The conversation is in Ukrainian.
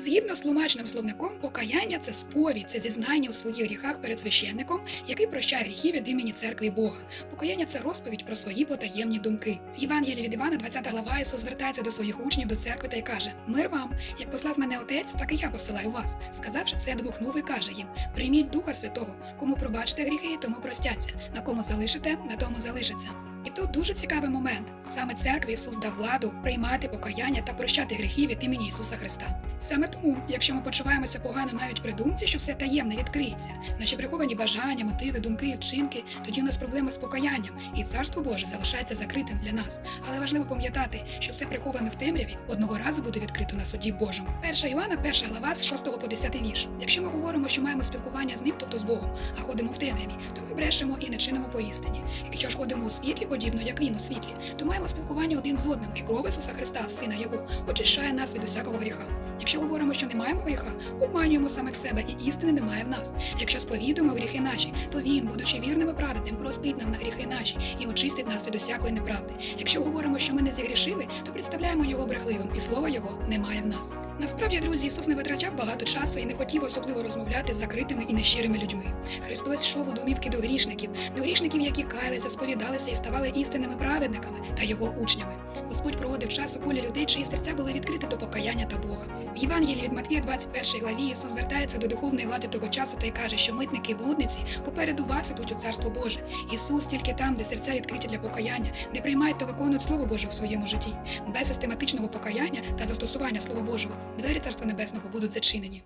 Згідно з тлумачним словником, покаяння це сповідь, це зізнання у своїх гріхах перед священником, який прощає гріхи від імені церкви Бога. Покаяння це розповідь про свої потаємні думки. В Євангелії від Івана, 20 глава, Ісус звертається до своїх учнів до церкви та й каже: Мир вам, як послав мене отець, так і я посилаю вас. Сказавши це, двохнув і каже їм: Прийміть Духа Святого, кому пробачите гріхи, тому простяться, на кому залишите, на тому залишаться. Тут дуже цікавий момент. Саме церкві Ісус дав владу приймати покаяння та прощати гріхи від імені Ісуса Христа. Саме тому, якщо ми почуваємося погано навіть при думці, що все таємне відкриється, наші приховані бажання, мотиви, думки і вчинки, тоді у нас проблема з покаянням, і царство Боже залишається закритим для нас. Але важливо пам'ятати, що все приховане в темряві одного разу буде відкрито на суді Божому. Перша Йоанна, перша глава з 6 по 10 вірш. Якщо ми говоримо, що маємо спілкування з ним, тобто з Богом, а ходимо в темряві, то ми брешемо і не чинимо поістині. Якщо ж ходимо у світлі, подібно як він у світлі, то маємо спілкування один з одним, і кров Ісуса Христа, Сина Його, очищає нас від усякого гріха. Якщо говоримо, що не маємо гріха, обманюємо самих себе, і істини немає в нас. Якщо сповідуємо гріхи наші, то він, будучи вірним і праведним, простить нам на гріхи наші і очистить нас від усякої неправди. Якщо говоримо, що ми не зігрішили, то представляємо його брехливим, і слова його немає в нас. Насправді, друзі, Ісус не витрачав багато часу і не хотів особливо розмовляти з закритими і нещирими людьми. Христос йшов у домівки до грішників, до грішників, які каялися, сповідалися і ставали істинними праведниками та його учнями. Господь проводив час у колі людей, чиї серця були відкриті до покаяння та Бога. В Євангелії від Матвія, 21 главі, Ісус звертається до духовної влади того часу та й каже, що митники і блудниці попереду вас ідуть у царство Боже. Ісус тільки там, де серця відкриті для покаяння, де приймають та виконують Слово Боже в своєму житті. Без систематичного покаяння та застосування Слова Божого двері Царства Небесного будуть зачинені.